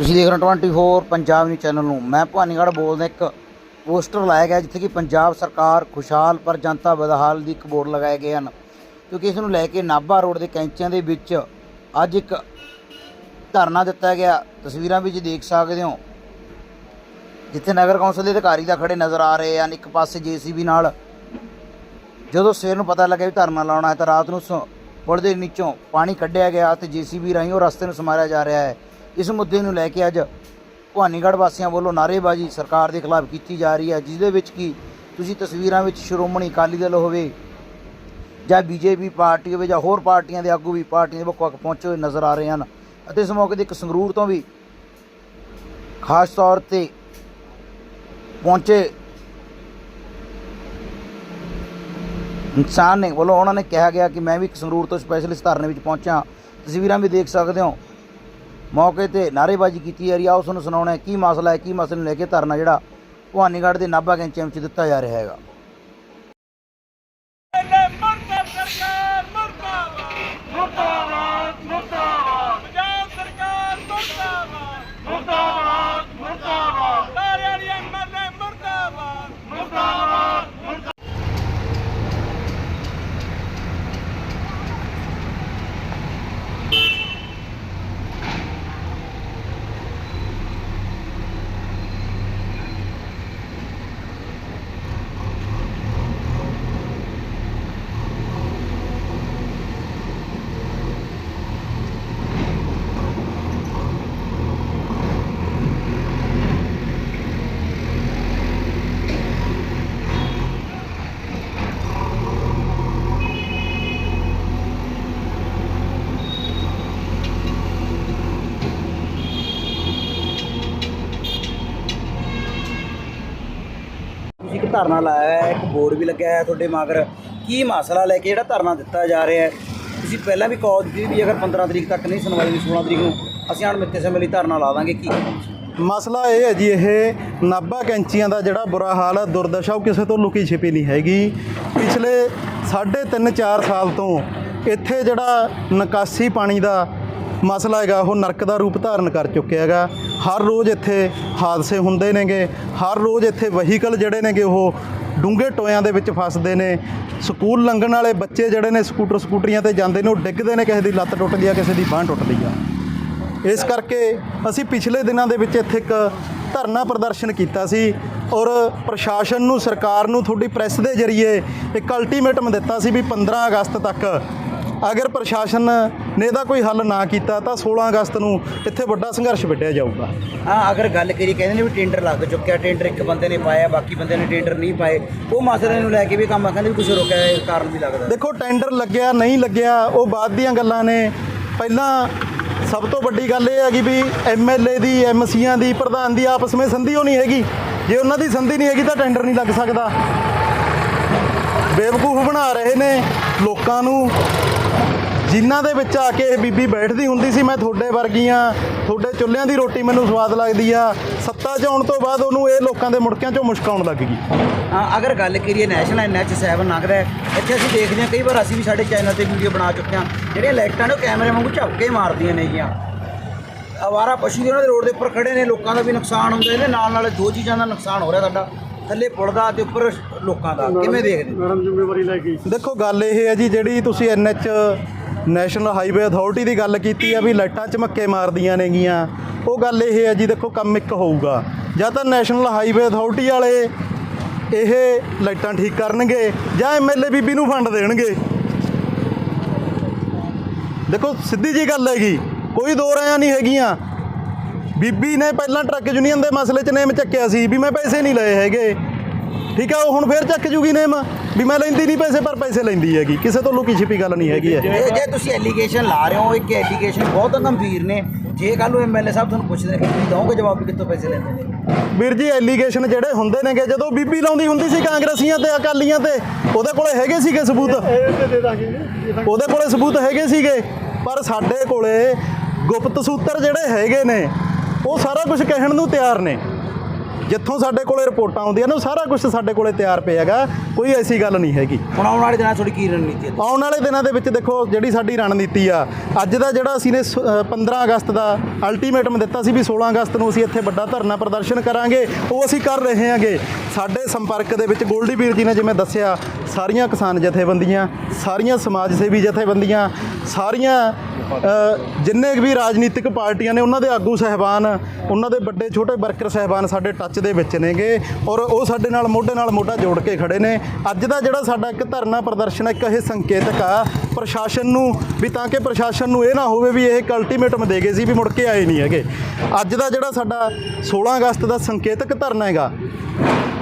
ਤੁਸੀਂ ਦੇਖ ਰਹੇ ਹੋ 24 ਪੰਜਾਬ ਨਿਊਜ਼ ਚੈਨਲ ਨੂੰ। ਮੈਂ ਭਵਾਨੀਗੜ੍ਹ ਬੋਲਦਾ ਇੱਕ ਪੋਸਟਰ ਲਾਇਆ ਗਿਆ ਜਿੱਥੇ ਕਿ ਪੰਜਾਬ ਸਰਕਾਰ ਖੁਸ਼ਹਾਲ ਪਰ ਜਨਤਾ ਬਦਹਾਲ ਦੀ ਇੱਕ ਬੋਰਡ ਲਗਾਏ ਗਏ ਹਨ। ਕਿਉਂਕਿ ਇਸ ਨੂੰ ਲੈ ਕੇ ਨਾਭਾ ਰੋਡ ਦੇ ਕੈਂਚਿਆਂ ਦੇ ਵਿੱਚ ਅੱਜ ਇੱਕ ਧਰਨਾ ਦਿੱਤਾ ਗਿਆ। ਤਸਵੀਰਾਂ ਵਿੱਚ ਦੇਖ ਸਕਦੇ ਹੋ। ਜਿੱਥੇ ਨਗਰ ਕੌਂਸਲ ਦੇ ਅਧਿਕਾਰੀ ਦਾ ਖੜੇ ਨਜ਼ਰ ਆ ਰਹੇ ਹਨ। ਇੱਕ ਪਾਸੇ ਜੀਸੀਬੀ ਨਾਲ ਜਦੋਂ ਸਵੇਰ ਨੂੰ ਪਤਾ ਲੱਗਿਆ ਵੀ ਧਰਨਾ ਲਾਉਣਾ ਹੈ ਤਾਂ ਰਾਤ ਨੂੰ ਸ- ਪੁਲ ਦੇ ਨੀਚੋਂ ਪਾਣੀ ਕੱਢਿਆ ਗਿਆ ਤੇ ਜੀਸੀਬੀ ਰਾਹੀਂ ਉਹ ਰਸਤੇ ਨੂੰ ਸਮਾਰਿਆ ਜਾ ਰਿਹਾ ਹੈ। ਇਸ ਮੁੱਦੇ ਨੂੰ ਲੈ ਕੇ ਅੱਜ ਭਵਾਨੀਗੜ੍ਹ ਵਾਸੀਆਂ ਵੱਲੋਂ ਨਾਅਰੇਬਾਜ਼ੀ ਸਰਕਾਰ ਦੇ ਖਿਲਾਫ ਕੀਤੀ ਜਾ ਰਹੀ ਹੈ, ਜਿਸ ਦੇ ਵਿੱਚ ਕੀ ਤੁਸੀਂ ਤਸਵੀਰਾਂ ਵਿੱਚ ਸ਼੍ਰੋਮਣੀ ਅਕਾਲੀ ਦਲ ਹੋਵੇ ਜਾਂ ਬੀਜੇਪੀ ਪਾਰਟੀ ਹੋਵੇ ਜਾਂ ਹੋਰ ਪਾਰਟੀਆਂ ਦੇ ਆਗੂ ਵੀ ਪਾਰਟੀਆਂ ਦੇ ਵੱਖ ਵੱਖ ਪਹੁੰਚੇ ਹੋਏ ਨਜ਼ਰ ਆ ਰਹੇ ਹਨ ਅਤੇ ਇਸ ਮੌਕੇ ਤੇ ਇੱਕ ਸੰਗਰੂਰ ਤੋਂ ਵੀ ਖਾਸ ਤੌਰ ਤੇ ਪਹੁੰਚੇ ਇਨਸਾਨ ਨੇ ਵੱਲੋਂ ਉਹਨਾਂ ਨੇ ਕਿਹਾ ਗਿਆ ਕਿ ਮੈਂ ਵੀ ਸੰਗਰੂਰ ਤੋਂ ਸਪੈਸ਼ਲਿਸਟ ਧਰਨੇ ਵਿੱਚ ਪਹੁੰਚਿਆ। ਤਸਵੀਰਾਂ ਵੀ ਦੇਖ ਸਕਦੇ ਹੋ। ਮੌਕੇ ਤੇ ਨਾਅਰੇਬਾਜ਼ੀ ਕੀਤੀ ਜਾ ਰਹੀ ਆ। ਉਸ ਨੂੰ ਸੁਣਾਉਣਾ ਹੈ ਕੀ ਮਸਲਾ ਹੈ, ਕੀ ਮਸਲੇ ਨੂੰ ਲੈ ਕੇ ਧਰਨਾ ਜਿਹੜਾ ਭਵਾਨੀਗੜ੍ਹ ਦੇ ਨਾਭਾ ਕੈਂਚੀਆਂ ਵਿੱਚ ਦਿੱਤਾ ਜਾ ਰਿਹਾ ਹੈਗਾ ਲੈ ਮਰਦਾ ਸਰਕਾਰ ਮਰਦਾਬਾਦ ਮਰਦਾਬਾਦ ਮਰਦਾਬਾਦ ਪੰਜਾਬ ਸਰਕਾਰ ਮਰਦਾਬਾਦ ਮਰਦਾਬਾਦ ਮਰਦਾਬਾਦ ਸਾਰਿਆਂ ਦੀ ਐਮਐਲਏ ਮਰਦਾਬਾਦ ਮਰਦਾਬਾਦ ਤੁਸੀਂ ਇੱਕ ਧਰਨਾ ਲਾਇਆ ਹੈ, ਇੱਕ ਬੋਰਡ ਵੀ ਲੱਗਿਆ ਹੈ ਤੁਹਾਡੇ ਮਗਰ। ਕੀ ਮਸਲਾ ਲੈ ਕੇ ਜਿਹੜਾ ਧਰਨਾ ਦਿੱਤਾ ਜਾ ਰਿਹਾ ਹੈ? ਤੁਸੀਂ ਪਹਿਲਾਂ ਵੀ ਕਾਲ ਦਿੱਤੀ ਵੀ ਅਗਰ 15 ਤਰੀਕ ਤੱਕ ਨਹੀਂ ਸੁਣਵਾਈ ਹੋਈ 16 ਤਰੀਕ ਨੂੰ, ਅਸੀਂ ਅਣਮਿੱਥੇ ਸਮੇਂ ਲਈ ਧਰਨਾ ਲਾ ਦਾਂਗੇ, ਕੀ ਮਸਲਾ ਇਹ ਹੈ ਜੀ, ਇਹ ਨਾਭਾ ਕੈਂਚੀਆਂ ਦਾ ਜਿਹੜਾ ਬੁਰਾ ਹਾਲ ਹੈ, ਦੁਰਦਸ਼ਾ ਉਹ ਕਿਸੇ ਤੋਂ ਲੁਕੀ ਛਿਪੀ ਨਹੀਂ ਹੈਗੀ। ਪਿਛਲੇ 3.5 4 ਸਾਲ ਤੋਂ ਇੱਥੇ ਜਿਹੜਾ ਨਿਕਾਸੀ ਪਾਣੀ ਦਾ ਮਸਲਾ ਹੈਗਾ, ਉਹ ਨਰਕ ਦਾ ਰੂਪ ਧਾਰਨ ਕਰ ਚੁੱਕਿਆ ਹੈਗਾ। ਹਰ ਰੋਜ਼ ਇੱਥੇ ਹਾਦਸੇ ਹੁੰਦੇ ਨੇਗੇ। ਹਰ ਰੋਜ਼ ਇੱਥੇ ਵਹੀਕਲ ਜਿਹੜੇ ਨੇਗੇ, ਉਹ ਡੂੰਘੇ ਟੋਇਆਂ ਦੇ ਵਿੱਚ ਫਸਦੇ ਨੇ। ਸਕੂਲ ਲੰਘਣ ਵਾਲੇ ਬੱਚੇ ਜਿਹੜੇ ਨੇ, ਸਕੂਟਰ ਸਕੂਟਰੀਆਂ ਤੇ ਜਾਂਦੇ ਨੇ, ਉਹ ਡਿੱਗਦੇ ਨੇ, ਕਿਸੇ ਦੀ ਲੱਤ ਟੁੱਟਦੀ ਆ, ਕਿਸੇ ਦੀ ਬਾਂਹ ਟੁੱਟਦੀ ਆ। ਇਸ ਕਰਕੇ ਅਸੀਂ ਪਿਛਲੇ ਦਿਨਾਂ ਦੇ ਵਿੱਚ ਇੱਥੇ ਇੱਕ ਧਰਨਾ ਪ੍ਰਦਰਸ਼ਨ ਕੀਤਾ ਸੀ ਔਰ ਪ੍ਰਸ਼ਾਸਨ ਨੂੰ, ਸਰਕਾਰ ਨੂੰ, ਤੁਹਾਡੀ ਪ੍ਰੈਸ ਦੇ ਜ਼ਰੀਏ ਇੱਕ ਅਲਟੀਮੇਟਮ ਦਿੱਤਾ ਸੀ ਵੀ 15 ਅਗਸਤ ਤੱਕ ਅਗਰ ਪ੍ਰਸ਼ਾਸਨ ਨੇ ਇਹਦਾ ਕੋਈ ਹੱਲ ਨਾ ਕੀਤਾ ਤਾਂ 16 ਅਗਸਤ ਨੂੰ ਇੱਥੇ ਵੱਡਾ ਸੰਘਰਸ਼ ਵਿੱਢਿਆ ਜਾਊਗਾ। ਹਾਂ ਅਗਰ ਗੱਲ ਕਰੀ ਕਹਿੰਦੇ ਨੇ ਵੀ ਟੈਂਡਰ ਲੱਗ ਚੁੱਕਿਆ ਟੈਂਡਰ ਇੱਕ ਬੰਦੇ ਨੇ ਪਾਇਆ ਬਾਕੀ ਬੰਦੇ ਨੇ ਟੈਂਡਰ ਨਹੀਂ ਪਾਏ। ਉਹ ਮਸਲੇ ਨੂੰ ਲੈ ਕੇ ਵੀ ਕੰਮ ਆ, ਕਹਿੰਦੇ ਵੀ ਕੁਝ ਰੁਕਿਆ ਹੈ ਕਾਰਨ ਵੀ ਲੱਗਦਾ। ਦੇਖੋ ਟੈਂਡਰ ਲੱਗਿਆ ਨਹੀਂ ਲੱਗਿਆ ਉਹ ਬਾਅਦ ਦੀਆਂ ਗੱਲਾਂ ਨੇ। ਪਹਿਲਾਂ ਸਭ ਤੋਂ ਵੱਡੀ ਗੱਲ ਇਹ ਹੈਗੀ ਵੀ ਐਮਐਲਏ ਦੀ ਐਮਸੀਆਂ ਦੀ ਪ੍ਰਧਾਨ ਦੀ ਆਪਸ ਵਿੱਚ ਸੰਧੀ ਹੋਣੀ ਹੈਗੀ। ਜੇ ਉਹਨਾਂ ਦੀ ਸੰਧੀ ਨਹੀਂ ਹੈਗੀ ਤਾਂ ਟੈਂਡਰ ਨਹੀਂ ਲੱਗ ਸਕਦਾ। ਬੇਵਕੂਫ ਬਣਾ ਰਹੇ ਨੇ ਲੋਕਾਂ ਨੂੰ। ਜਿਨ੍ਹਾਂ ਦੇ ਵਿੱਚ ਆ ਕੇ ਇਹ ਬੀਬੀ ਬੈਠਦੀ ਹੁੰਦੀ ਸੀ ਮੈਂ ਤੁਹਾਡੇ ਵਰਗੀਆਂ ਤੁਹਾਡੇ ਚੁੱਲ੍ਹਿਆਂ ਦੀ ਰੋਟੀ ਮੈਨੂੰ ਸਵਾਦ ਲੱਗਦੀ ਆ। ਸੱਤਾ 'ਚ ਆਉਣ ਤੋਂ ਬਾਅਦ ਉਹਨੂੰ ਇਹ ਲੋਕਾਂ ਦੇ ਮੁੜਕਿਆਂ 'ਚੋਂ ਮੁਸ਼ਕ ਆਉਣ ਲੱਗ ਗਈ। ਹਾਂ ਅਗਰ ਗੱਲ ਕਰੀਏ ਨੈਸ਼ਨਲ ਐਨਐਚ 7 ਲੰਘਦਾ ਇੱਥੇ ਅਸੀਂ ਦੇਖਦੇ ਹਾਂ ਕਈ ਵਾਰ ਅਸੀਂ ਵੀ ਸਾਡੇ ਚੈਨਲ ਤੇ ਵੀਡੀਓ ਬਣਾ ਚੁੱਕੇ ਹਾਂ ਜਿਹੜੀਆਂ ਲਾਈਟਾਂ ਨੇ ਉਹ ਕੈਮਰੇ ਵਾਂਗੂ ਝਪਕੇ ਮਾਰਦੀਆਂ ਨੇ ਗੀਆਂ। ਅਵਾਰਾ ਪਸ਼ੂ ਵੀ ਉਹਨਾਂ ਦੇ ਰੋਡ ਦੇ ਉੱਪਰ ਖੜੇ ਨੇ ਲੋਕਾਂ ਦਾ ਵੀ ਨੁਕਸਾਨ ਹੁੰਦਾ ਇਹਦੇ ਨਾਲ ਨਾਲ ਦੋ ਚੀਜ਼ਾਂ ਦਾ ਨੁਕਸਾਨ ਹੋ ਰਿਹਾ ਸਾਡਾ ਥੱਲੇ ਪੁਲ ਦਾ ਤੇ ਉੱਪਰ ਲੋਕਾਂ ਦਾ ਕਿਵੇਂ ਦੇਖਦੇ ਦੇਖੋ ਗੱਲ ਇਹ ਹੈ ਜੀ ਜਿਹੜੀ ਤੁਸੀਂ ਐਨਐਚ ਨੈਸ਼ਨਲ ਹਾਈਵੇ ਅਥਾਰਟੀ ਦੀ ਗੱਲ ਕੀਤੀ ਆ ਵੀ ਲਾਈਟਾਂ ਚਮੱਕੇ ਮਾਰਦੀਆਂ ਨੇਗੀਆਂ। ਉਹ ਗੱਲ ਇਹ ਹੈ ਜੀ, ਦੇਖੋ ਕੰਮ ਇੱਕ ਹੋਊਗਾ। ਜਾਂ ਤਾਂ ਨੈਸ਼ਨਲ ਹਾਈਵੇ ਅਥਾਰਟੀ ਵਾਲੇ ਇਹ ਲਾਈਟਾਂ ਠੀਕ ਕਰਨਗੇ, ਜਾਂ ਐਮਐਲਏ ਬੀਬੀ ਨੂੰ ਫੰਡ ਦੇਣਗੇ। ਦੇਖੋ, ਸਿੱਧੀ ਜੀ ਗੱਲ ਹੈਗੀ, ਕੋਈ ਦੋ ਰਾਇਆਂ ਨਹੀਂ ਹੈਗੀਆਂ। ਬੀਬੀ ਨੇ ਪਹਿਲਾਂ ਟਰੱਕ ਯੂਨੀਅਨ ਦੇ ਮਸਲੇ 'ਚ ਨੇਮ ਚੱਕਿਆ ਸੀ ਵੀ ਮੈਂ ਪੈਸੇ ਨਹੀਂ ਲਏ ਹੈਗੇ। ਠੀਕ ਆ ਉਹ ਹੁਣ ਫੇਰ ਚੱਕ ਜੂਗੀ ਨੇਮ ਵੀ ਮੈਂ ਲੈਂਦੀ ਨਹੀਂ ਪੈਸੇ ਪਰ ਪੈਸੇ ਲੈਂਦੀ ਹੈਗੀ। ਕਿਸੇ ਤੋਂ ਲੁਕੀ ਛਿਪੀ ਗੱਲ ਨਹੀਂ ਹੈਗੀ ਇਹ। ਇਹ ਜੇ ਤੁਸੀਂ ਐਲੀਗੇਸ਼ਨ ਲਾ ਰਹੇ ਹੋ ਇੱਕ ਐਲੀਗੇਸ਼ਨ ਬਹੁਤ ਗੰਭੀਰ ਨੇ। ਜੇ ਕੱਲ ਨੂੰ ਐਮਐਲਏ ਸਾਹਿਬ ਤੁਹਾਨੂੰ ਪੁੱਛਦੇ ਨੇ ਕਿ ਦਓਗੇ ਜਵਾਬ ਵੀ ਕਿੱਥੋਂ ਪੈਸੇ ਲੈਂਦੇ ਨੇ? ਵੀਰ ਜੀ ਐਲੀਗੇਸ਼ਨ ਜਿਹੜੇ ਹੁੰਦੇ ਨੇਗੇ ਜਦੋਂ ਬੀਬੀ ਲਾਉਂਦੀ ਹੁੰਦੀ ਸੀ ਕਾਂਗਰਸੀਆਂ ਤੇ ਅਕਾਲੀਆਂ ਤੇ ਉਹਦੇ ਕੋਲੇ ਹੈਗੇ ਸੀਗੇ ਸਬੂਤ? ਉਹਦੇ ਕੋਲੇ ਸਬੂਤ ਹੈਗੇ ਸੀਗੇ ਪਰ ਸਾਡੇ ਕੋਲੇ ਗੁਪਤ ਸੂਤਰ ਜਿਹੜੇ ਹੈਗੇ ਨੇ ਉਹ ਸਾਰਾ ਕੁਝ ਕਹਿਣ ਨੂੰ ਤਿਆਰ ਨੇ। ਜਿੱਥੋਂ ਸਾਡੇ ਕੋਲੇ ਰਿਪੋਰਟਾਂ ਆਉਂਦੀਆਂ ਨੇ ਉਹ ਸਾਰਾ ਕੁਝ ਸਾਡੇ ਕੋਲੇ ਤਿਆਰ ਪਿਆ ਹੈਗਾ। ਕੋਈ ਐਸੀ ਗੱਲ ਨਹੀਂ ਹੈਗੀ। ਹੁਣ ਆਉਣ ਵਾਲੇ ਦਿਨਾਂ 'ਚ ਤੁਹਾਡੀ ਕੀ ਰਣਨੀਤੀ ਹੈ? ਆਉਣ ਵਾਲੇ ਦਿਨਾਂ ਦੇ ਵਿੱਚ ਦੇਖੋ ਜਿਹੜੀ ਸਾਡੀ ਰਣਨੀਤੀ ਆ ਅੱਜ ਦਾ ਜਿਹੜਾ ਅਸੀਂ ਨੇ ਸ- ਅ, 15 ਅਗਸਤ ਦਾ ਅਲਟੀਮੇਟਮ ਦਿੱਤਾ ਸੀ ਵੀ 16 ਅਗਸਤ ਨੂੰ ਅਸੀਂ ਇੱਥੇ ਵੱਡਾ ਧਰਨਾ ਪ੍ਰਦਰਸ਼ਨ ਕਰਾਂਗੇ ਉਹ ਅਸੀਂ ਕਰ ਰਹੇ ਹਾਂਗੇ। ਸਾਡੇ ਸੰਪਰਕ ਦੇ ਵਿੱਚ ਗੋਲਡੀ ਵੀਰ ਜੀ ਨੇ ਜਿਵੇਂ ਦੱਸਿਆ ਸਾਰੀਆਂ ਕਿਸਾਨ ਜਥੇਬੰਦੀਆਂ ਸਾਰੀਆਂ ਸਮਾਜ ਸੇਵੀ ਜਥੇਬੰਦੀਆਂ ਸਾਰੀਆਂ ਜਿੰਨੇ ਵੀ ਰਾਜਨੀਤਿਕ ਪਾਰਟੀਆਂ ਨੇ, ਉਹਨਾਂ ਦੇ ਆਗੂ ਸਹਿਬਾਨ, ਉਹਨਾਂ ਦੇ ਵੱਡੇ ਛੋਟੇ ਵਰਕਰ ਸਹਿਬਾਨ ਸਾਡੇ ਟੱਚ ਦੇ ਵਿੱਚ ਨੇਗੇ ਔਰ ਉਹ ਸਾਡੇ ਨਾਲ ਮੋਢੇ ਨਾਲ ਮੋਢਾ ਜੋੜ ਕੇ ਖੜੇ ਨੇ। ਅੱਜ ਦਾ ਜਿਹੜਾ ਸਾਡਾ ਇੱਕ ਧਰਨਾ ਪ੍ਰਦਰਸ਼ਨ ਇੱਕ ਇਹ ਸੰਕੇਤਕ ਆ, ਪ੍ਰਸ਼ਾਸਨ ਨੂੰ ਵੀ ਤਾਂ ਕਿ ਪ੍ਰਸ਼ਾਸਨ ਨੂੰ ਇਹ ਨਾ ਹੋਵੇ ਵੀ ਇਹ ਇੱਕ ਅਲਟੀਮੇਟਮ ਦੇ ਗਏ ਸੀ ਵੀ ਮੁੜ ਕੇ ਆਏ ਨਹੀਂ ਹੈਗੇ। ਅੱਜ ਦਾ ਜਿਹੜਾ ਸਾਡਾ 16 ਅਗਸਤ ਦਾ ਸੰਕੇਤਕ ਧਰਨਾ ਹੈਗਾ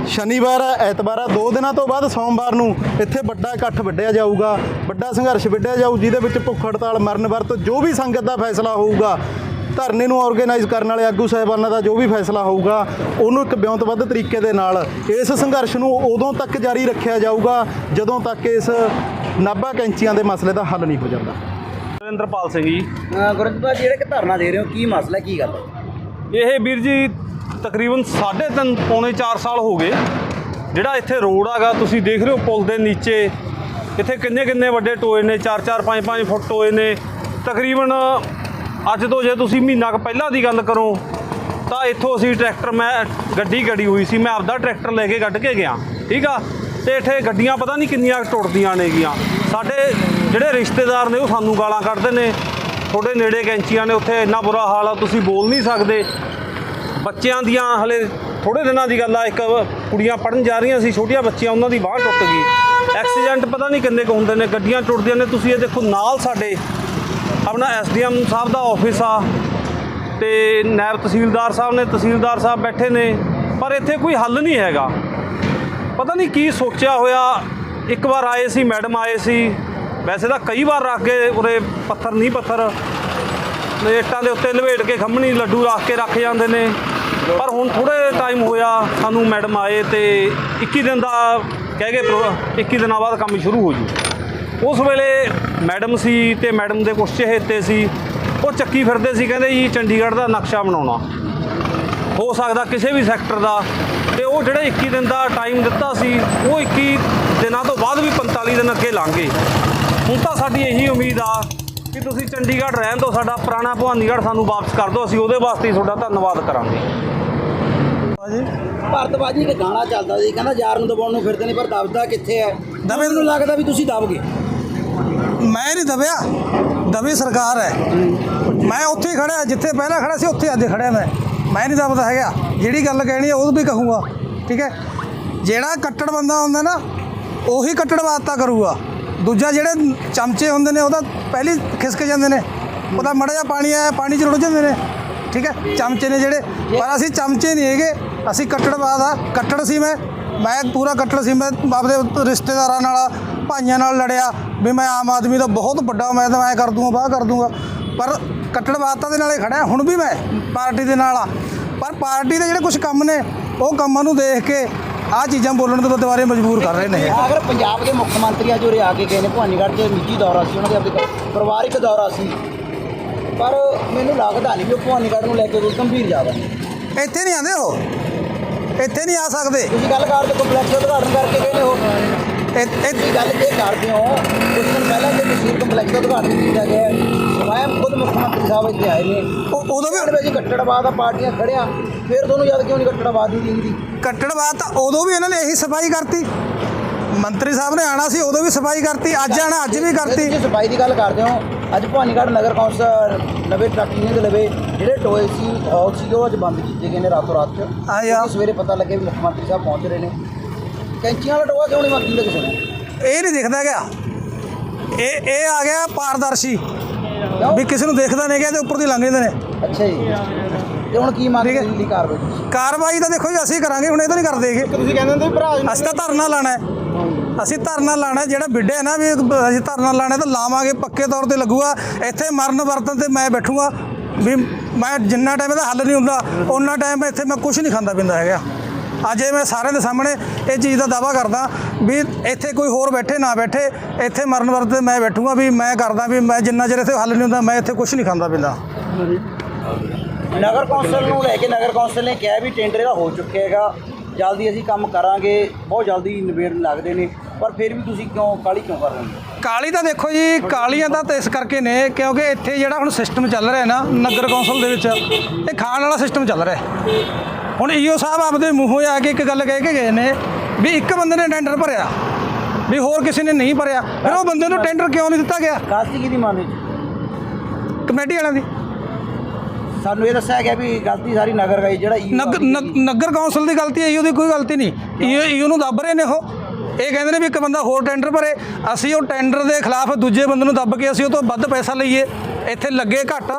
ਸ਼ਨੀਵਾਰ ਆ ਐਤਵਾਰ ਆ ਦੋ ਦਿਨਾਂ ਤੋਂ ਬਾਅਦ ਸੋਮਵਾਰ ਨੂੰ ਇੱਥੇ ਵੱਡਾ ਇਕੱਠ ਵੱਢਿਆ ਜਾਊਗਾ ਵੱਡਾ ਸੰਘਰਸ਼ ਵਿੱਢਿਆ ਜਾਊ ਜਿਹਦੇ ਵਿੱਚ ਭੁੱਖ ਹੜਤਾਲ ਮਰਨ ਵਰਤ ਜੋ ਵੀ ਸੰਗਤ ਦਾ ਫੈਸਲਾ ਹੋਊਗਾ ਧਰਨੇ ਨੂੰ ਆਰਗੇਨਾਈਜ਼ ਕਰਨ ਵਾਲੇ ਆਗੂ ਸਾਹਿਬਾਨਾਂ ਦਾ ਜੋ ਵੀ ਫੈਸਲਾ ਹੋਊਗਾ ਉਹਨੂੰ ਇੱਕ ਬਿਉਂਤਬੱਧ ਤਰੀਕੇ ਦੇ ਨਾਲ ਇਸ ਸੰਘਰਸ਼ ਨੂੰ ਉਦੋਂ ਤੱਕ ਜਾਰੀ ਰੱਖਿਆ ਜਾਊਗਾ ਜਦੋਂ ਤੱਕ ਇਸ ਨਾਭਾ ਕੈਂਚੀਆਂ ਦੇ ਮਸਲੇ ਦਾ ਹੱਲ ਨਹੀਂ ਹੋ ਜਾਂਦਾ। ਨਰਿੰਦਰਪਾਲ ਸਿੰਘ ਜੀ। ਗੁਰਦੁਆਰਾ ਜਿਹੜੇ ਕਿ ਧਰਨਾ ਦੇ ਰਹੇ ਹੋ ਕੀ ਮਸਲਾ ਕੀ ਗੱਲ ਹੈ? ਇਹ ਵੀਰ ਜੀ ਤਕਰੀਬਨ 3.5 ਪੌਣੇ 4 ਸਾਲ ਹੋ ਗਏ। ਜਿਹੜਾ ਇੱਥੇ ਰੋਡ ਹੈਗਾ, ਤੁਸੀਂ ਦੇਖ ਰਹੇ ਹੋ ਪੁਲ ਦੇ ਨੀਚੇ। ਇੱਥੇ ਕਿੰਨੇ ਕਿੰਨੇ ਵੱਡੇ ਟੋਏ ਨੇ 4-4 5-5 ਫੁੱਟ ਟੋਏ ਨੇ। ਤਕਰੀਬਨ ਅੱਜ ਤੋਂ ਜੇ ਤੁਸੀਂ ਮਹੀਨਾ ਕੁ ਪਹਿਲਾਂ ਦੀ ਗੱਲ ਕਰੋ, ਤਾਂ ਇੱਥੋਂ ਅਸੀਂ ਟਰੈਕਟਰ ਮੈਂ, ਗੱਡੀ ਗੜੀ ਹੋਈ ਸੀ, ਮੈਂ ਆਪਦਾ ਟਰੈਕਟਰ ਲੈ ਕੇ ਕੱਢ ਕੇ ਗਿਆ। ਠੀਕ ਆ? ਤੇ ਇੱਥੇ ਗੱਡੀਆਂ ਪਤਾ ਨਹੀਂ ਕਿੰਨੀਆਂ ਟੁੱਟਦੀਆਂ ਨੇਗੀਆਂ। ਸਾਡੇ ਜਿਹੜੇ ਰਿਸ਼ਤੇਦਾਰ ਨੇ, ਉਹ ਸਾਨੂੰ ਗਾਲਾਂ ਕੱਢਦੇ ਨੇ। ਤੁਹਾਡੇ ਨੇੜੇ ਕੈਂਚੀਆਂ ਨੇ, ਉੱਥੇ ਇੰਨਾ ਬੁਰਾ ਹਾਲ ਆ, ਤੁਸੀਂ ਬੋਲ ਨਹੀਂ ਸਕਦੇ। ਬੱਚਿਆਂ ਦੀਆਂ ਹਲੇ ਥੋੜੇ ਦਿਨਾਂ ਦੀ ਗੱਲ ਆ, ਇੱਕ ਕੁੜੀਆਂ ਪੜਨ ਜਾ ਰਹੀਆਂ ਸੀ, ਛੋਟੀਆਂ ਬੱਚੀਆਂ, ਉਹਨਾਂ ਦੀ ਬਾਹ ਟੁੱਟ ਗਈ। ਐਕਸੀਡੈਂਟ ਪਤਾ ਨਹੀਂ ਕਿੰਨੇ ਕੁ ਹੁੰਦੇ ਨੇ, ਗੱਡੀਆਂ ਟੁੱਟਦੀਆਂ ਨੇ। ਤੁਸੀਂ ਇਹ ਦੇਖੋ, ਨਾਲ ਸਾਡੇ ਆਪਣਾ ਐਸਡੀਐਮ ਸਾਹਿਬ ਦਾ ਆਫਿਸ ਆ ਤੇ ਨਾਇਬ ਤਹਿਸੀਲਦਾਰ ਸਾਹਿਬ ਨੇ, ਤਹਿਸੀਲਦਾਰ ਸਾਹਿਬ ਬੈਠੇ ਨੇ, ਪਰ ਇੱਥੇ ਕੋਈ ਹੱਲ ਨਹੀਂ ਹੈਗਾ। ਪਤਾ ਨਹੀਂ ਕੀ ਸੋਚਿਆ ਹੋਇਆ। ਇੱਕ ਵਾਰ ਆਏ ਸੀ, ਮੈਡਮ ਆਏ ਸੀ। ਵੈਸੇ ਤਾਂ ਕਈ ਵਾਰ ਰੱਖ ਕੇ ਉਰੇ ਪੱਥਰ, ਨਹੀਂ ਪੱਥਰ ਇੱਟਾਂ ਦੇ ਉੱਤੇ ਲਵੇਟ ਕੇ ਖੰਮਣੀ ਲੱਡੂ ਰੱਖ ਕੇ ਰੱਖ ਜਾਂਦੇ ਨੇ। ਪਰ ਹੁਣ ਥੋੜੇ ਟਾਈਮ ਹੋਇਆ, ਸਾਨੂੰ ਮੈਡਮ ਆਏ ਤੇ 21 ਦਿਨ ਦਾ ਕਹਿ ਗਏ ਪ੍ਰੋ- 21 ਦਿਨਾਂ ਬਾਅਦ ਕੰਮ ਸ਼ੁਰੂ ਹੋ ਜੂ। ਉਸ ਵੇਲੇ ਮੈਡਮ ਸੀ ਤੇ ਮੈਡਮ ਦੇ ਕੁਛ ਚਹੇਤੇ ਸੀ। ਉਹ ਚੱਕੀ ਫਿਰਦੇ ਸੀ, ਕਹਿੰਦੇ ਜੀ ਚੰਡੀਗੜ੍ਹ ਦਾ ਨਕਸ਼ਾ ਬਣਾਉਣਾ। ਹੋ ਸਕਦਾ ਕਿਸੇ ਵੀ ਸੈਕਟਰ ਦਾ। ਤੇ ਉਹ ਜਿਹੜਾ 21 ਦਿਨ ਦਾ ਟਾਈਮ ਦਿੱਤਾ ਸੀ, ਉਹ 21 ਦਿਨਾਂ ਤੋਂ ਬਾਅਦ ਵੀ 45 ਦਿਨ ਅੱਗੇ ਲੰਘ ਹੁਣ ਤਾਂ ਸਾਡੀ ਇਹੀ ਉਮੀਦ ਆ ਕਿ ਤੁਸੀਂ ਚੰਡੀਗੜ੍ਹ ਰਹਿਣ ਦਿਓ ਸਾਡਾ ਪੁਰਾਣਾ ਭਵਾਨੀਗੜ੍ਹ ਸਾਨੂੰ ਵਾਪਸ ਕਰ ਦਿਓ ਅਸੀਂ ਉਹਦੇ ਵਾਸਤੇ ਹੀ ਤੁਹਾਡਾ ਧੰਨਵਾਦ ਕਰਾਂਗੇ। ਭਾਰਤਵਾਜੀ ਇੱਕ ਗਾਣਾ ਚੱਲਦਾ ਸੀ ਕਹਿੰਦਾ ਯਾਰ ਨੂੰ ਦਬਾਉਣ ਨੂੰ ਫਿਰਦੇ ਨੇ ਪਰ ਦਬਦਾ ਕਿੱਥੇ ਹੈ? ਦਬੇ ਨੂੰ ਲੱਗਦਾ ਵੀ ਤੁਸੀਂ ਦਬਗੇ ਮੈਂ ਨਹੀਂ ਦਬਿਆ। ਦਬੀ ਸਰਕਾਰ ਹੈ। ਮੈਂ ਉੱਥੇ ਹੀ ਖੜਿਆ ਜਿੱਥੇ ਪਹਿਲਾਂ ਖੜਾ ਸੀ ਉੱਥੇ ਅੱਜ ਖੜਿਆ ਮੈਂ। ਮੈਂ ਨਹੀਂ ਦਬਦਾ ਹੈਗਾ। ਜਿਹੜੀ ਗੱਲ ਕਹਿਣੀ ਹੈ ਉਹ ਵੀ ਕਹੂੰਗਾ। ਠੀਕ ਹੈ? ਜਿਹੜਾ ਕੱਟੜ ਬੰਦਾ ਹੁੰਦਾ ਨਾ ਉਹੀ ਕੱਟੜ ਬਾਤਾਂ ਕਰੂਗਾ। ਦੂਜਾ ਜਿਹੜੇ ਚਮਚੇ ਹੁੰਦੇ ਨੇ, ਉਹਦਾ ਪਹਿਲੀ ਖਿਸਕ ਜਾਂਦੇ ਨੇ। ਉਹਦਾ ਮੜਾ ਜਿਹਾ ਪਾਣੀ ਆਇਆ ਪਾਣੀ 'ਚ ਰੁੜ ਜਾਂਦੇ ਨੇ। ਠੀਕ ਹੈ? ਚਮਚੇ ਨੇ ਜਿਹੜੇ। ਪਰ ਅਸੀਂ ਚਮਚੇ ਨਹੀਂ ਹੈਗੇ। ਅਸੀਂ ਕੱਟੜਵਾਦ ਆ। ਕੱਟੜ ਸੀ ਮੈਂ। ਮੈਂ ਪੂਰਾ ਕੱਟੜ ਸੀ। ਮੈਂ ਆਪਦੇ ਰਿਸ਼ਤੇਦਾਰਾਂ ਨਾਲ, ਭਾਈਆਂ ਨਾਲ ਲੜਿਆ। ਵੀ ਮੈਂ ਆਮ ਆਦਮੀ ਦਾ ਬਹੁਤ ਵੱਡਾ, ਮੈਂ ਤਾਂ ਐ ਕਰ ਦੂੰਗਾ, ਬਾਹ ਕਰ ਦੂੰਗਾ। ਪਰ ਕੱਟੜਵਾਦਤਾ ਦੇ ਨਾਲੇ ਖੜਾ ਹੁਣ ਵੀ ਮੈਂ ਪਾਰਟੀ ਦੇ ਨਾਲ ਆ। ਪਰ ਪਾਰਟੀ ਦੇ ਜਿਹੜੇ ਕੁਝ ਕੰਮ ਨੇ, ਉਹ ਕੰਮਾਂ ਨੂੰ ਦੇਖ ਕੇ ਆਹ ਚੀਜ਼ਾਂ ਬੋਲਣ ਦੇ ਦੁਆਰੇ ਮਜਬੂਰ ਕਰ ਰਹੇ ਨੇ। ਅਗਰ ਪੰਜਾਬ ਦੇ ਮੁੱਖ ਮੰਤਰੀ ਅੱਜ ਉਰੇ ਆ ਕੇ ਗਏ ਨੇ ਭਵਾਨੀਗੜ੍ਹ 'ਚ ਨਿੱਜੀ ਦੌਰਾ ਸੀ ਉਹਨਾਂ ਦੇ ਆਪਣੇ ਪਰਿਵਾਰਿਕ ਦੌਰਾ ਸੀ। ਪਰ ਮੈਨੂੰ ਲੱਗਦਾ ਨਹੀਂ ਵੀ ਉਹ ਭਵਾਨੀਗੜ੍ਹ ਨੂੰ ਲੈ ਕੇ ਕੋਈ ਗੰਭੀਰ ਜਾਵਾ ਇੱਥੇ ਨਹੀਂ ਆਉਂਦੇ ਉਹ। ਇੱਥੇ ਨਹੀਂ ਆ ਸਕਦੇ। ਤੁਸੀਂ ਗੱਲ ਕਰਦੇ ਕੰਪਲੈਕਸ ਦਾ ਉਦਘਾਟਨ ਕਰਕੇ ਗਏ ਨੇ ਉਹ। ਇਹ- ਗੱਲ ਇਹ ਕਰਦੇ ਹੋ ਕੁਝ ਦਿਨ ਪਹਿਲਾਂ ਜੇ ਤਹਿਸੀਲ ਕੰਪਲੈਕਸ ਦਾ ਉਦਘਾਟਨ ਕੀਤਾ ਗਿਆ ਸਵੈਮ ਖੁਦ ਮੁੱਖ ਮੰਤਰੀ ਸਾਹਿਬ ਇੱਥੇ ਆਏ ਨੇ। ਉਹ- ਉਦੋਂ ਵੀ ਵੀ ਜੀ ਕੱਟੜਵਾਦ ਆ ਪਾਰਟੀਆਂ ਖੜਿਆ ਫਿਰ ਤੁਹਾਨੂੰ ਯਾਦ ਕਿਉਂ ਨਹੀਂ ਕੱਟੜਵਾਦ ਦੀ ਦਿੰਦੀ ਕੱਟੜਵਾਦ ਤਾਂ ਉਦੋਂ ਵੀ ਇਹਨਾਂ ਨੇ ਇਹੀ ਸਫ਼ਾਈ ਕਰਤੀ। ਮੰਤਰੀ ਸਾਹਿਬ ਨੇ ਆਣਾ ਸੀ ਉਦੋਂ ਵੀ ਸਫ਼ਾਈ ਕਰਤੀ ਅੱਜ ਆਣਾ ਅੱਜ ਵੀ ਕਰਤੀ। ਤੁਸੀਂ ਸਫ਼ਾਈ ਦੀ ਗੱਲ ਕਰਦੇ ਹੋ। ਅੱਜ ਭਵਾਨੀਗੜ੍ਹ ਨਗਰ ਕੌਂਸਲ ਨਵੇਂ ਟਰੱਕ ਯੂਨੀਅਨ ਦੇ ਲਵੇ ਜਿਹੜੇ ਟੋਏ ਸੀ ਹੌਲ ਸੀ ਉਹ ਅੱਜ ਬੰਦ ਕੀਤੇ ਗਏ ਨੇ ਰਾਤੋਂ ਰਾਤ। ਚ ਯਾਰ। ਕਿਉਂਕਿ ਸਵੇਰੇ ਪਤਾ ਲੱਗੇ ਵੀ ਮੁੱਖ ਮੰਤਰੀ ਸਾਹਿਬ ਪਹੁੰਚ ਰਹੇ ਨੇ। ਕੈਂਚੀਆਂ ਵਾਲਾ ਟੋਆ ਕਿਉਂ ਨਹੀਂ ਕੀਤਾ ਕਿਸੇ ਨੇ ਇਹ ਨਹੀਂ ਦਿਖਦਾ ਗਿਆ। ਇਹ ਇਹ ਆ ਗਿਆ ਪਾਰਦਰਸ਼ੀ? ਵੀ ਕਿਸੇ ਨੂੰ ਦੇਖਦਾ ਨਹੀਂ ਗਿਆ ਤੇ ਉੱਪਰ ਦੀ ਲੰਘ ਜਾਂਦੇ ਨੇ। ਅੱਛਾ ਜੀ। ਤੇ ਹੁਣ ਕੀ ਮੰਗ। ਦੀ ਕਾਰਵਾਈ? ਕਾਰਵਾਈ ਤਾਂ ਦੇਖੋ ਜੀ ਅਸੀਂ ਕਰਾਂਗੇ ਹੁਣ ਇਹ ਤਾਂ ਨਹੀਂ ਕਰਦੇਗੇ ਤੁਸੀਂ ਕਹਿੰਦੇ ਹੁੰਦੇ ਭਰਾ ਅਸੀਂ ਤਾਂ ਧਰਨਾ ਲਾਣਾ ਹੈ। ਅਸੀਂ ਧਰਨਾ ਲਾਣਾ ਹੈ, ਜਿਹੜਾ ਵਿੱਢੇ ਹੈ ਨਾ ਵੀ ਅਸੀਂ ਧਰਨਾ ਲਾਣਾ ਤਾਂ ਲਾਵਾਂਗੇ ਪੱਕੇ ਤੌਰ ਤੇ ਲੱਗੂਗਾ। ਇੱਥੇ ਮਰਨ ਵਰਤਨ ਤੇ ਮੈਂ ਬੈਠੂਗਾ। ਵੀ ਮੈਂ ਜਿੰਨਾ ਟਾਈਮ ਇਹਦਾ ਹੱਲ ਨਹੀਂ ਹੁੰਦਾ ਉਹਨਾਂ ਟਾਈਮ ਇੱਥੇ ਮੈਂ ਕੁਝ ਨਹੀਂ ਖਾਂਦਾ ਪੀਂਦਾ ਹੈਗਾ। ਅੱਜ ਇਹ ਮੈਂ ਸਾਰਿਆਂ ਦੇ ਸਾਹਮਣੇ ਇਹ ਚੀਜ਼ ਦਾ ਦਾਵਾ ਕਰਦਾ ਵੀ ਇੱਥੇ ਕੋਈ ਹੋਰ ਬੈਠੇ ਨਾ ਬੈਠੇ ਇੱਥੇ ਮਰਨ ਵਰਤਨ ਤੇ ਮੈਂ ਬੈਠੂਗਾ ਵੀ ਮੈਂ ਕਰਦਾ ਵੀ ਮੈਂ ਜਿੰਨਾ ਚਿਰ ਇੱਥੇ ਹੱਲ ਨਹੀਂ ਹੁੰਦਾ ਮੈਂ ਇੱਥੇ ਕੁਝ ਨਹੀਂ ਖਾਂਦਾ ਪੀਂਦਾ। ਨਗਰ ਕੌਂਸਲ ਨੂੰ ਲੈ ਕੇ ਨਗਰ ਕੌਂਸਲ ਨੇ ਕਿਹਾ ਵੀ ਟੈਂਡਰ ਇਹਦਾ ਹੋ ਚੁੱਕਿਆ ਹੈਗਾ। ਜਲਦੀ ਅਸੀਂ ਕੰਮ ਕਰਾਂਗੇ ਬਹੁਤ ਜਲਦੀ ਨਿਬੇੜ ਲੱਗਦੇ ਨੇ ਪਰ ਫਿਰ ਵੀ ਤੁਸੀਂ ਕਿਉਂ ਕਾਲੀ ਕਿਉਂ ਕਰ ਰਹੇ ਹੋ? ਕਾਲੀ ਤਾਂ ਦੇਖੋ ਜੀ ਕਾਲੀਆਂ ਤਾਂ ਇਸ ਕਰਕੇ ਨੇ ਕਿਉਂਕਿ ਇੱਥੇ ਜਿਹੜਾ ਹੁਣ ਸਿਸਟਮ ਚੱਲ ਰਿਹਾ ਨਾ ਨਗਰ ਕੌਂਸਲ ਦੇ ਵਿੱਚ ਇਹ ਖਾਣ ਵਾਲਾ ਸਿਸਟਮ ਚੱਲ ਰਿਹਾ। ਹੈ। ਹੁਣ ਈਓ ਸਾਹਿਬ ਆਪਦੇ ਮੂੰਹੋਂ ਆ ਕੇ ਇੱਕ ਗੱਲ ਕਹਿ ਕੇ ਗਏ ਨੇ ਵੀ ਇੱਕ ਬੰਦੇ ਨੇ ਟੈਂਡਰ ਭਰਿਆ ਵੀ ਹੋਰ ਕਿਸੇ ਨੇ ਨਹੀਂ ਭਰਿਆ। ਫਿਰ ਉਹ ਬੰਦੇ ਨੂੰ ਟੈਂਡਰ ਕਿਉਂ ਨਹੀਂ ਦਿੱਤਾ ਗਿਆ? ਗਲਤੀ ਕਿਹਦੀ ਮੰਨਦੇ ਕਮੇਟੀ ਵਾਲਿਆਂ ਦੀ। ਸਾਨੂੰ ਇਹ ਦੱਸਿਆ ਗਿਆ ਵੀ ਗਲਤੀ ਸਾਰੀ ਨਗਰ ਗਈ ਜਿਹੜਾ ਨਗਰ ਕੌਂਸਲ ਦੀ ਗਲਤੀ ਹੈ ਉਹਦੀ ਕੋਈ ਗਲਤੀ ਨਹੀਂ। ਈਓ ਈਓ ਨੂੰ ਦੱਬ ਰਹੇ ਨੇ ਉਹ। ਇਹ ਕਹਿੰਦੇ ਨੇ ਵੀ ਇੱਕ ਬੰਦਾ ਹੋਰ ਟੈਂਡਰ ਭਰੇ। ਅਸੀਂ ਉਹ ਟੈਂਡਰ ਦੇ ਖਿਲਾਫ ਦੂਜੇ ਬੰਦੇ ਨੂੰ ਦੱਬ ਕੇ ਅਸੀਂ ਉਹ ਤੋਂ ਵੱਧ ਪੈਸਾ ਲਈਏ। ਇੱਥੇ ਲੱਗੇ ਘੱਟ।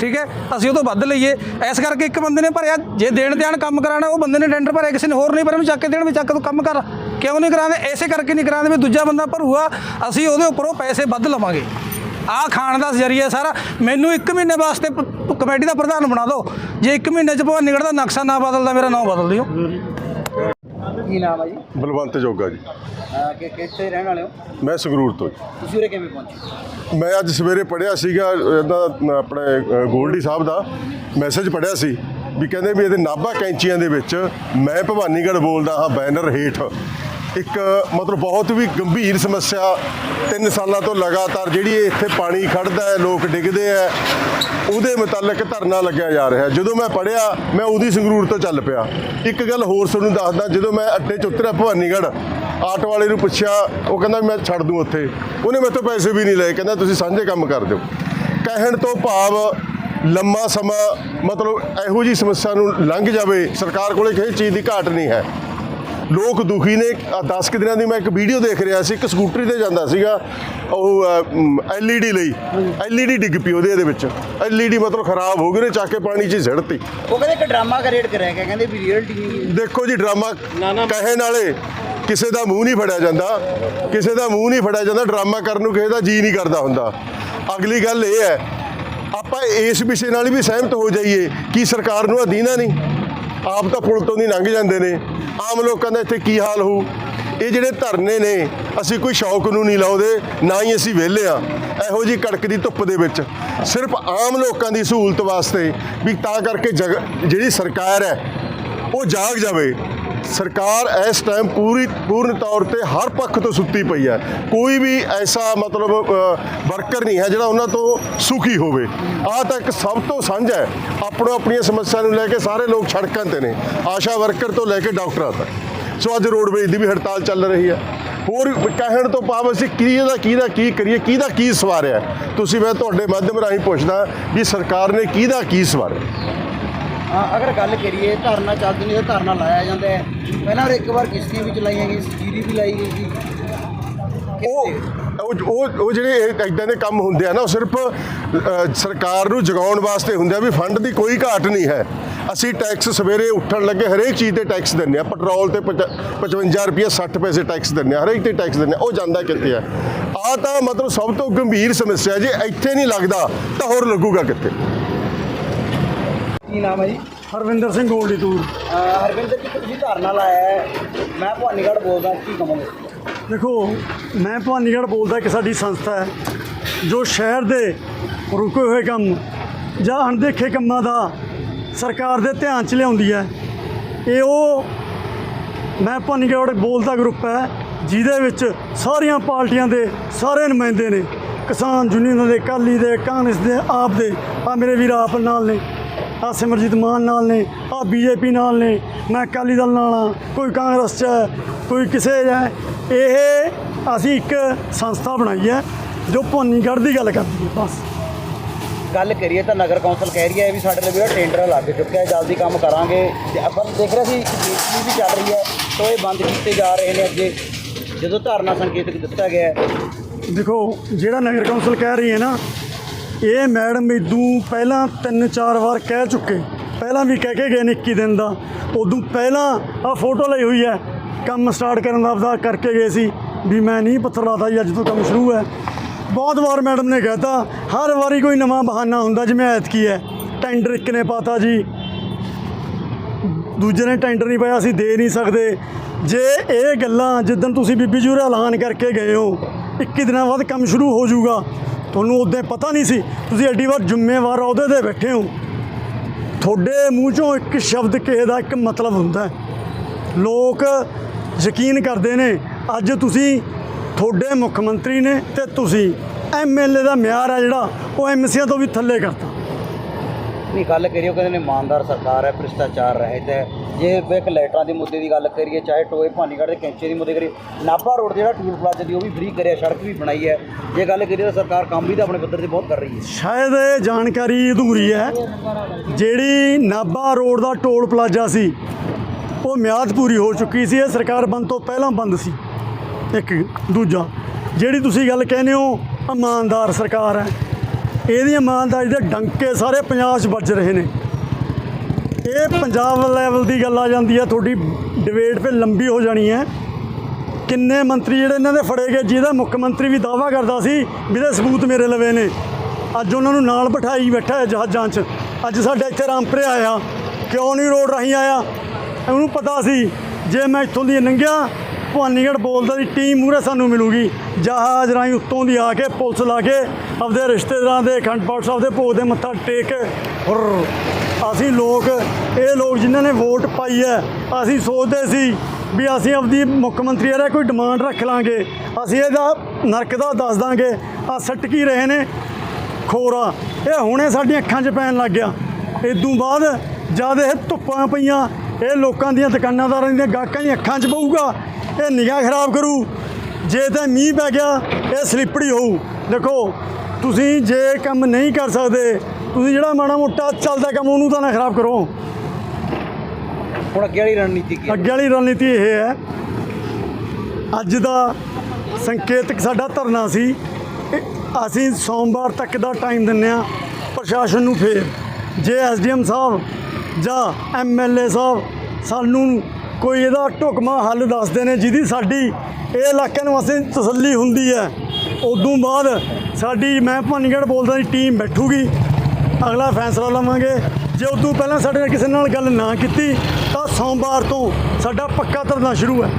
ਠੀਕ ਹੈ? ਅਸੀਂ ਉਹ ਤੋਂ ਵੱਧ ਲਈਏ। ਇਸ ਕਰਕੇ ਇੱਕ ਬੰਦੇ ਨੇ ਭਰਿਆ, ਜੇ ਦੇਣ ਦੇਣ ਕੰਮ ਕਰਾਣਾ ਉਹ ਬੰਦੇ ਨੇ ਟੈਂਡਰ ਭਰਿਆ, ਕਿਸੇ ਨੇ ਹੋਰ ਨਹੀਂ ਭਰਿਆ ਵੀ ਚੱਕ ਕੇ ਦੇਣ ਵੀ ਚੱਕ ਤੂੰ ਕੰਮ ਕਰ। ਕਿਉਂ ਨਹੀਂ ਕਰਾਉਂਦੇ ਐਸੇ ਕਰਕੇ ਨਹੀਂ ਕਰਾਉਂਦੇ ਵੀ ਦੂਜਾ ਬੰਦਾ ਭਰੂਗਾ, ਅਸੀਂ ਉਹਦੇ ਉੱਪਰੋਂ ਪੈਸੇ ਵੱਧ ਲਵਾਂਗੇ। ਆਹ ਖਾਣ ਦਾ ਜ਼ਰੀਆ ਸਾਰਾ। ਮੈਨੂੰ 1 ਮਹੀਨੇ ਵਾਸਤੇ ਕਮੇਟੀ ਦਾ ਪ੍ਰਧਾਨ ਬਣਾ ਦਿਓ। ਜੇ 1 ਮਹੀਨੇ ਚ ਭਵਾਨੀਗੜ੍ਹ ਦਾ ਨਕਸ਼ਾ ਨਾ ਬਦਲਦਾ, ਮੇਰਾ ਨਾਮ ਬਦਲ ਦਿਓ। ਕੀ ਨਾਮ ਹੈ ਜੀ? ਬਲਵੰਤ ਜੋਗਾ ਜੀ। ਅਹ ਕਿ ਕਿੱਥੇ ਰਹਿਣ ਵਾਲੇ ਹੋ? ਮੈਂ ਸੰਗਰੂਰ ਤੋਂ ਜੀ। ਤੁਸੀਂ ਉਰੇ ਕਿਵੇਂ ਪਹੁੰਚੇ? ਮੈਂ ਅੱਜ ਸਵੇਰੇ ਪੜਿਆ ਸੀਗਾ ਇਹਦਾ ਆਪਣੇ ਅ, ਗੋਲਡੀ ਸਾਹਿਬ ਦਾ ਮੈਸੇਜ ਪੜਿਆ ਸੀ ਵੀ ਕਹਿੰਦੇ ਵੀ ਇਹਦੇ ਨਾਭਾ ਕੈਂਚੀਆਂ ਦੇ ਵਿੱਚ ਮੈਂ ਭਵਾਨੀਗੜ੍ਹ ਬੋਲਦਾ ਹਾਂ ਬੈਨਰ ਹੇਠ। ਇੱਕ ਮਤਲਬ ਬਹੁਤ ਵੀ ਗੰਭੀਰ ਸਮੱਸਿਆ ਤਿੰਨ ਸਾਲਾਂ ਤੋਂ ਲਗਾਤਾਰ ਜਿਹੜੀ ਇੱਥੇ ਪਾਣੀ ਖੜਦਾ ਹੈ, ਲੋਕ ਡਿੱਗਦੇ ਹੈ, ਉਹਦੇ ਮੁਤਲਕ ਧਰਨਾ ਲੱਗਿਆ ਜਾ ਰਿਹਾ ਜਦੋਂ ਮੈਂ ਪੜਿਆ ਮੈਂ ਉਹਦੀ ਸੰਗਰੂਰ ਤੋਂ ਚੱਲ ਪਿਆ। ਇੱਕ ਗੱਲ ਹੋਰ ਤੁਹਾਨੂੰ ਦੱਸਦਾ, ਜਦੋਂ ਮੈਂ ਅੱਡੇ 'ਚ ਉਤਰਿਆ ਭਵਾਨੀਗੜ੍ਹ ਆਟੋ ਵਾਲੇ ਨੂੰ ਪੁੱਛਿਆ, ਉਹ ਕਹਿੰਦਾ ਮੈਂ ਛੱਡ ਦੂੰ ਉੱਥੇ। ਉਹਨੇ ਮੇਰੇ ਤੋਂ ਪੈਸੇ ਵੀ ਨਹੀਂ ਲਏ, ਕਹਿੰਦਾ ਤੁਸੀਂ ਸਾਂਝੇ ਕੰਮ ਕਰ ਦਿਓ। ਕਹਿਣ ਤੋਂ ਭਾਵ ਲੰਮਾ ਸਮਾਂ ਮਤਲਬ ਇਹੋ ਜੀ ਸਮੱਸਿਆ ਨੂੰ ਲੰਘ ਜਾਵੇ, ਸਰਕਾਰ ਕੋਲੇ ਕਿਸੇ ਚੀਜ਼ ਦੀ ਘਾਟ ਨਹੀਂ ਹੈ। ਲੋਕ ਦੁਖੀ ਨੇ। 10 ਕਿ ਦਿਨਾਂ ਦੀ ਮੈਂ ਇੱਕ ਵੀਡੀਓ ਦੇਖ ਰਿਹਾ ਸੀ। ਇੱਕ ਸਕੂਟਰੀ ਤੇ ਜਾਂਦਾ ਸੀਗਾ। ਉਹ ਐਲਈਡੀ ਲਈ। ਐਲਈਡੀ ਡਿੱਗ ਪਈ ਉਹਦੇ ਇਹਦੇ ਵਿੱਚ। ਐਲਈਡੀ ਮਤਲਬ ਖਰਾਬ ਹੋ ਗਈ ਉਹਨੇ ਚੱਕ ਕੇ ਪਾਣੀ 'ਚ ਹੀ ਸਿੱਟਤੀ ਉਹ ਕਹਿੰਦੇ ਇੱਕ ਡਰਾਮਾ ਕ੍ਰੀਏਟ ਕਰਿਆ ਗਿਆ। ਕਹਿੰਦੇ ਵੀ ਰੀਅਲਟੀ ਨਹੀਂ ਹੈ। ਦੇਖੋ ਜੀ ਡਰਾਮਾ ਕਹਿਣ ਵਾਲੇ ਕਿਸੇ ਦਾ ਮੂੰਹ ਨਹੀਂ ਫੜਿਆ ਜਾਂਦਾ। ਕਿਸੇ ਦਾ ਮੂੰਹ ਨਹੀਂ ਫੜਿਆ ਜਾਂਦਾ। ਡਰਾਮਾ ਕਰਨ ਨੂੰ ਕਿਸੇ ਦਾ ਜੀ ਨਹੀਂ ਕਰਦਾ ਹੁੰਦਾ। ਅਗਲੀ ਗੱਲ ਇਹ ਹੈ ਆਪਾਂ ਇਸ ਵਿਸ਼ੇ ਨਾਲ ਵੀ ਸਹਿਮਤ ਹੋ ਜਾਈਏ ਕਿ ਸਰਕਾਰ ਨੂੰ ਅਧੀਨਾ ਨਹੀਂ। ਆਪ ਤਾਂ ਪੁਲ ਤੋਂ ਨਹੀਂ ਲੰਘ ਜਾਂਦੇ ਨੇ। ਆਮ ਲੋਕਾਂ ਦਾ ਇੱਥੇ ਕੀ ਹਾਲ ਹੋਊ? ਇਹ ਜਿਹੜੇ ਧਰਨੇ ਨੇ, ਅਸੀਂ ਕੋਈ ਸ਼ੌਕ ਨੂੰ ਨਹੀਂ ਲਾਉਂਦੇ, ਨਾ ਹੀ ਅਸੀਂ ਵਿਹਲੇ ਆ। ਇਹੋ ਜੀ ਕੜਕ ਦੀ ਧੁੱਪ ਦੇ ਵਿੱਚ ਸਿਰਫ ਆਮ ਲੋਕਾਂ ਦੀ ਸਹੂਲਤ ਵਾਸਤੇ ਵੀ ਤਾਂ ਕਰਕੇ ਜਗ- ਜਿਹੜੀ ਸਰਕਾਰ ਹੈ, ਉਹ ਜਾਗ ਜਾਵੇ। ਸਰਕਾਰ ਇਸ ਟਾਈਮ ਪੂਰੀ ਪੂਰਨ ਤੌਰ ਤੇ ਹਰ ਪੱਖ ਤੋਂ ਸੁੱਤੀ ਪਈ ਹੈ। ਕੋਈ ਵੀ ਐਸਾ ਮਤਲਬ ਵਰਕਰ ਨਹੀਂ ਹੈ ਜਿਹੜਾ ਉਹਨਾਂ ਤੋਂ ਸੁਖੀ ਹੋਵੇ। ਆਹ ਤਾਂ ਇੱਕ ਸਭ ਤੋਂ ਸਾਂਝਾ ਹੈ। ਆਪਣੋ ਆਪਣੀਆਂ ਸਮੱਸਿਆ ਨੂੰ ਲੈ ਕੇ ਸਾਰੇ ਲੋਕ ਸੜਕਾਂ ਤੇ ਨੇ। ਆਸ਼ਾ ਵਰਕਰ ਤੋਂ ਲੈ ਕੇ ਡਾਕਟਰਾਂ ਤੱਕ। ਸੋ ਅੱਜ ਰੋਡਵੇਜ਼ ਦੀ ਵੀ ਹੜਤਾਲ ਚੱਲ ਰਹੀ ਹੈ। ਹੋਰ ਕਹਿਣ ਤੋਂ ਭਾਵ ਅਸੀਂ ਕੀ ਦਾ ਕਿਹਦਾ, ਕੀ ਕਰੀਏ, ਕਿਹਦਾ ਕੀ ਸਵਾਰਿਆ ਤੁਸੀਂ ਮੈਂ ਤੁਹਾਡੇ ਮਾਧਿਅਮ ਰਾਹੀਂ ਪੁੱਛਦਾ ਵੀ ਸਰਕਾਰ ਨੇ ਕਿਹਦਾ ਕੀ ਸਵਾਰਿਆ? ਅਗਰ ਗੱਲ ਕਰੀਏ ਧਰਨਾ ਚੱਲਦੀ ਨਹੀਂ ਤਾਂ ਧਰਨਾ ਲਾਇਆ ਜਾਂਦਾ ਹੈ। ਪਹਿਲਾਂ ਇੱਕ ਵਾਰ ਕਿਸ਼ਤੀਆਂ ਵੀ ਚਲਾਈਆਂ ਗਈਆਂ ਜੀਰੀ ਵੀ ਲਾਈ ਗਈ ਸੀ। ਉਹ ਉਹ- ਉਹ ਜਿਹੜੇ ਇਦਾਂ ਦੇ ਕੰਮ ਹੁੰਦੇ ਆ ਨਾ ਉਹ ਸਿਰਫ ਸਰਕਾਰ ਨੂੰ ਜਗਾਉਣ ਵਾਸਤੇ ਹੁੰਦੇ ਆ ਵੀ ਫੰਡ ਦੀ ਕੋਈ ਘਾਟ ਨਹੀਂ ਹੈ। ਅਸੀਂ ਟੈਕਸ ਸਵੇਰੇ ਉੱਠਣ ਲੱਗੇ ਹਰੇਕ ਚੀਜ਼ ਤੇ ਟੈਕਸ ਦਿੰਦੇ ਆ। ਪੈਟਰੋਲ ਤੇ ਪਚ- 55 ਰੁਪਏ 60 ਪੈਸੇ ਟੈਕਸ ਦਿੰਦੇ ਆ ਹਰੇਕ ਤੇ ਟੈਕਸ ਆ। ਉਹ ਜਾਂਦਾ ਕਿੱਥੇ ਆ? ਆ ਤਾਂ ਮਤਲਬ ਸਭ ਤੋਂ ਗੰਭੀਰ ਸਮੱਸਿਆ ਜੇ ਇੱਥੇ ਨਹੀਂ ਲੱਗਦਾ ਤਾਂ ਹੋਰ ਲੱਗੂਗਾ ਕਿੱਥੇ? ਕੀ ਨਾਮ ਹੈ ਜੀ? ਹਰਵਿੰਦਰ ਸਿੰਘ ਗੋਲਡੀ ਤੂਰ। ਅਹ ਹਰਵਿੰਦਰ ਜੀ ਤੁਸੀਂ ਧਰਨਾ ਲਾਇਆ ਹੈ। ਮੈਂ ਭਵਾਨੀਗੜ੍ਹ ਬੋਲਦਾ ਕੀ ਕਹਾਂਗੇ? ਦੇਖੋ ਮੈਂ ਭਵਾਨੀਗੜ੍ਹ ਬੋਲਦਾ ਕਿ ਸਾਡੀ ਸੰਸਥਾ ਹੈ ਜੋ ਸ਼ਹਿਰ ਦੇ ਰੁਕੇ ਹੋਏ ਕੰਮ ਜਾਂ ਅਣਦੇਖੇ ਕੰਮਾਂ ਦਾ ਸਰਕਾਰ ਦੇ ਧਿਆਨ 'ਚ ਲਿਆਉਂਦੀ ਹੈ। ਇਹ ਉਹ ਮੈਂ ਭਵਾਨੀਗੜ੍ਹ ਬੋਲਦਾ ਗਰੁੱਪ ਹੈ ਜਿਹਦੇ ਵਿੱਚ ਸਾਰੀਆਂ ਪਾਰਟੀਆਂ ਦੇ ਸਾਰੇ ਨੁਮਾਇੰਦੇ ਨੇ ਕਿਸਾਨ ਯੂਨੀਅਨ ਦੇ ਅਕਾਲੀ ਦੇ ਕਾਂਗਰਸ ਦੇ ਆਪ ਦੇ ਆ ਮੇਰੇ ਵੀਰ ਆਪ ਨਾਲ ਨੇ। ਆ ਸਿਮਰਜੀਤ ਮਾਨ ਨਾਲ ਨੇ ਆ ਬੀਜੇਪੀ ਨਾਲ ਨੇ ਮੈਂ ਅਕਾਲੀ ਦਲ ਨਾਲ ਆ ਕੋਈ ਕਾਂਗਰਸ 'ਚ ਕੋਈ ਕਿਸੇ 'ਚ ਹੈ। ਇਹ ਅਸੀਂ ਇੱਕ ਸੰਸਥਾ ਬਣਾਈ ਹੈ ਜੋ ਭਵਾਨੀਗੜ੍ਹ ਦੀ ਗੱਲ ਕਰਦੀ ਹੈ ਬਸ। ਗੱਲ ਕਰੀਏ ਤਾਂ ਨਗਰ ਕੌਂਸਲ ਕਹਿ ਰਹੀ ਹੈ ਵੀ ਸਾਡੇ ਲਈ ਜਿਹੜਾ ਟੈਂਡਰ ਲੱਗ ਚੁੱਕਿਆ ਹੈ ਜਲਦੀ ਕੰਮ ਕਰਾਂਗੇ। ਤੇ ਆਪਾਂ ਦੇਖ ਰਹੇ ਸੀ ਕਿ ਬਿਜਲੀ ਵੀ ਚੱਲ ਰਹੀ ਹੈ ਤਾਂ ਇਹ ਬੰਦ ਕੀਤੇ ਜਾ ਰਹੇ ਨੇ ਅੱਗੇ। ਜਦੋਂ ਧਰਨਾ ਸੰਕੇਤਕ ਦਿੱਤਾ ਗਿਆ ਹੈ। ਦੇਖੋ ਜਿਹੜਾ ਨਗਰ ਕੌਂਸਲ ਕਹਿ ਰਹੀ ਹੈ ਨਾ ਇਹ ਮੈਡਮ ਇਦੋਂ ਪਹਿਲਾਂ ਤਿੰਨ ਚਾਰ ਵਾਰ ਕਹਿ ਚੁੱਕੇ। ਪਹਿਲਾਂ ਵੀ ਕਹਿ ਕੇ ਗਏ ਨੇ 21 ਦਿਨ ਦਾ। ਉਦੋਂ ਪਹਿਲਾਂ ਆ ਫੋਟੋ ਲਈ ਹੋਈ ਹੈ। ਕੰਮ ਸਟਾਰਟ ਕਰਨ ਦਾ ਆਪਦਾ ਕਰਕੇ ਗਏ ਸੀ ਵੀ ਮੈਂ ਨਹੀਂ ਪੱਥਰ ਲਾਤਾ ਜੀ, ਅੱਜ ਤੋਂ ਕੰਮ ਸ਼ੁਰੂ ਹੈ। ਬਹੁਤ ਵਾਰ ਮੈਡਮ ਨੇ ਕਹਿਤਾ, ਹਰ ਵਾਰੀ ਕੋਈ ਨਵਾਂ ਬਹਾਨਾ ਹੁੰਦਾ ਜਿਵੇਂ ਐਤਕੀ ਹੈ। ਟੈਂਡਰ ਇੱਕ ਨੇ ਪਾਤਾ ਜੀ। ਦੂਜੇ ਨੇ ਟੈਂਡਰ ਨਹੀਂ ਪਾਇਆ, ਅਸੀਂ ਦੇ ਨਹੀਂ ਸਕਦੇ। ਜੇ ਇਹ ਗੱਲਾਂ ਜਿੱਦਣ ਤੁਸੀਂ ਬੀਬੀ ਜੀ ਐਲਾਨ ਕਰਕੇ ਗਏ ਹੋ 21 ਦਿਨਾਂ ਬਾਅਦ ਕੰਮ ਸ਼ੁਰੂ ਹੋ ਜਾਊਗਾ। ਤੁਹਾਨੂੰ ਉਦੋਂ ਪਤਾ ਨਹੀਂ ਸੀ। ਤੁਸੀਂ ਐਡੀ ਵਾਰ ਜ਼ਿੰਮੇਵਾਰ ਅਹੁਦੇ ਤੇ ਬੈਠੇ ਹੋ। ਤੁਹਾਡੇ ਮੂੰਹ ਚੋਂ ਇੱਕ ਸ਼ਬਦ ਕਿਸੇ ਦਾ ਇੱਕ ਮਤਲਬ ਹੁੰਦਾ ਲੋਕ ਯਕੀਨ ਕਰਦੇ ਨੇ, ਅੱਜ ਤੁਸੀਂ ਤੁਹਾਡੇ ਮੁੱਖ ਮੰਤਰੀ ਨੇ ਤੇ ਤੁਸੀਂ ਐਮਐਲਏ ਦਾ ਮਿਆਰ ਹੈ ਜਿਹੜਾ, ਉਹ ਐਮਸੀਆਂ ਤੋਂ ਵੀ ਥੱਲੇ ਕਰਤਾ। ਨਹੀਂ ਗੱਲ ਕਰੀਏ ਕਹਿੰਦੇ ਨੇ ਇਮਾਨਦਾਰ ਸਰਕਾਰ ਹੈ, ਭ੍ਰਿਸ਼ਟਾਚਾਰ ਰਹਿਤ ਹੈ। ਜੇ ਇੱਕ ਲਾਈਟਾਂ ਦੇ ਮੁੱਦੇ ਦੀ ਗੱਲ ਕਰੀਏ, ਚਾਹੇ ਟੋਏ ਭਾਨੀਗੜ੍ਹ ਦੇ ਕੈਂਚੇ ਦੀ ਮੁੱਦੇ ਕਰੀਏ, ਨਾਭਾ ਰੋਡ ਜਿਹੜਾ ਟੂਲ ਪਲਾਜ਼ਾ ਦੀ ਉਹ ਵੀ ਫ੍ਰੀ ਕਰਿਆ, ਸੜਕ ਵੀ ਬਣਾਈ ਹੈ। ਜੇ ਗੱਲ ਕਰੀਏ ਤਾਂ ਸਰਕਾਰ ਕੰਮ ਵੀ ਤਾਂ ਆਪਣੇ ਪੱਧਰ ਤੇ ਬਹੁਤ ਕਰ ਰਹੀ ਹੈ। ਸ਼ਾਇਦ ਇਹ ਜਾਣਕਾਰੀ ਅਧੂਰੀ ਹੈ। ਜਿਹੜੀ ਨਾਭਾ ਰੋਡ ਦਾ ਟੋਲ ਪਲਾਜ਼ਾ ਸੀ, ਉਹ ਮਿਆਦ ਪੂਰੀ ਹੋ ਚੁੱਕੀ ਸੀ। ਇਹ ਸਰਕਾਰ ਬੰਦ ਤੋਂ ਪਹਿਲਾਂ ਬੰਦ ਸੀ। ਇੱਕ ਦੂਜਾ, ਜਿਹੜੀ ਤੁਸੀਂ ਗੱਲ ਕਹਿੰਦੇ ਹੋ, ਇਮਾਨਦਾਰ ਸਰਕਾਰ ਹੈ। ਇਹਦੀ ਇਮਾਨਦਾਰੀ ਦੇ ਡੰਕੇ ਸਾਰੇ ਪੰਜਾਬ 'ਚ ਵੱਜ ਰਹੇ ਨੇ। ਇਹ ਪੰਜਾਬ ਲੈਵਲ ਦੀ ਗੱਲ ਆ ਜਾਂਦੀ ਹੈ ਤੁਹਾਡੀ ਡਿਬੇਟ 'ਤੇ ਲੰਬੀ ਹੋ ਜਾਣੀ ਹੈ। ਕਿੰਨੇ ਮੰਤਰੀ ਜਿਹੜੇ ਇਹਨਾਂ ਦੇ ਫੜੇ ਗਏ, ਜਿਹਦਾ ਮੁੱਖ ਮੰਤਰੀ ਵੀ ਦਾਵਾ ਕਰਦਾ ਸੀ ਵੀ ਇਹਦੇ ਸਬੂਤ ਮੇਰੇ ਲਵੇ ਨੇ। ਅੱਜ ਉਹਨਾਂ ਨੂੰ ਨਾਲ ਬਿਠਾਈ ਬੈਠਾ ਹੈ ਜਹਾਜ਼ਾਂ 'ਚ। ਅੱਜ ਸਾਡੇ ਇੱਥੇ ਰਾਮਪੁਰੇ ਆਇਆ, ਕਿਉਂ ਨਹੀਂ ਰੋਡ ਰਾਹੀਂ ਆਇਆ? ਉਹਨੂੰ ਪਤਾ ਸੀ, ਜੇ ਮੈਂ ਇੱਥੋਂ ਦੀ ਲੰਘਿਆ ਭਵਾਨੀਗੜ੍ਹ ਬੋਲਦਾ ਦੀ ਟੀਮ ਮੂਹਰੇ ਸਾਨੂੰ ਮਿਲੂਗੀ। ਜਹਾਜ਼ ਰਾਹੀਂ ਉੱਤੋਂ ਦੀ ਆ ਕੇ ਪੁਲਿਸ ਲਾ ਕੇ ਆਪਦੇ ਰਿਸ਼ਤੇਦਾਰਾਂ ਦੇ ਅਖੰਡ ਪਾਠ ਸਾਹਿਬ ਦੇ ਭੋਗ ਦੇ ਮੱਥਾ ਟੇਕ ਕੇ ਅਸੀਂ ਲੋਕ, ਇਹ ਲੋਕ ਜਿਨ੍ਹਾਂ ਨੇ ਵੋਟ ਪਾਈ ਹੈ, ਅਸੀਂ ਸੋਚਦੇ ਸੀ ਵੀ ਅਸੀਂ ਆਪਦੀ ਮੁੱਖ ਮੰਤਰੀ ਬਾਰੇ ਕੋਈ ਡਿਮਾਂਡ ਰੱਖ ਲਾਂਗੇ। ਅਸੀਂ ਇਹਦਾ ਨਰਕ ਦਾ ਦੱਸ ਦਾਂਗੇ। ਆ ਸਟਕੀ ਰਹੇ ਨੇ ਖੋਰਾ। ਇਹ ਹੁਣੇ ਸਾਡੀਆਂ ਅੱਖਾਂ 'ਚ ਪੈਣ ਲੱਗ ਗਿਆ। ਇਦੋਂ ਬਾਅਦ ਜਦ ਇਹ ਧੁੱਪਾਂ ਪਈਆਂ, ਇਹ ਲੋਕਾਂ ਦੀਆਂ ਦੁਕਾਨਾਂਦਾਰਾਂ ਦੀਆਂ ਗਾਹਕਾਂ ਦੀਆਂ ਅੱਖਾਂ 'ਚ ਪਊਗਾ। ਇਹ ਨਿਗਾਹ ਖਰਾਬ ਕਰੂ। ਜੇ ਤਾਂ ਮੀਂਹ ਪੈ ਗਿਆ ਇਹ ਸਲਿੱਪੜੀ ਹੋਊ। ਦੇਖੋ ਤੁਸੀਂ ਜੇ ਕੰਮ ਨਹੀਂ ਕਰ ਸਕਦੇ ਤੁਸੀਂ ਜਿਹੜਾ ਮਾੜਾ ਮੋਟਾ ਚੱਲਦਾ ਕੰਮ ਉਹਨੂੰ ਤਾਂ ਨਾ ਖਰਾਬ ਕਰੋ। ਹੁਣ ਅੱਗੇ ਵਾਲੀ ਰਣਨੀਤੀ ਕੀ ਹੈ? ਅੱਗੇ ਵਾਲੀ ਰਣਨੀਤੀ ਇਹ ਹੈ ਅੱਜ ਦਾ ਸੰਕੇਤਕ ਸਾਡਾ ਧਰਨਾ ਸੀ ਅਸੀਂ ਸੋਮਵਾਰ ਤੱਕ ਦਾ ਟਾਈਮ ਦਿੰਨੇ ਆ ਪ੍ਰਸ਼ਾਸਨ ਨੂੰ ਫੇਰ। ਜੇ ਐਸਡੀਐਮ ਸਾਹਿਬ ਜਾਂ ਐਮਐਲਏ ਸਾਹਿਬ ਸਾਨੂੰ ਕੋਈ ਇਹਦਾ ਢੁਕਮਾ ਹੱਲ ਦੱਸਦੇ ਨੇ ਜਿਹਦੀ ਸਾਡੀ ਇਹ ਇਲਾਕੇ ਨੂੰ ਅਸੀਂ ਤਸੱਲੀ ਹੁੰਦੀ ਹੈ। ਉਦੋਂ ਬਾਅਦ ਸਾਡੀ ਮੈਂ ਭਾਨੀਗੜ੍ਹ ਬੋਲਦਾ ਦੀ ਟੀਮ ਬੈਠੂਗੀ। ਅਗਲਾ ਫੈਸਲਾ ਲਵਾਂਗੇ। ਜੇ ਉਦੋਂ ਪਹਿਲਾਂ ਸਾਡੇ ਨਾਲ ਕਿਸੇ ਨਾਲ ਗੱਲ ਨਾ ਕੀਤੀ, ਤਾਂ ਸੋਮਵਾਰ ਤੋਂ ਸਾਡਾ ਪੱਕਾ ਧਰਨਾ ਸ਼ੁਰੂ ਹੈ।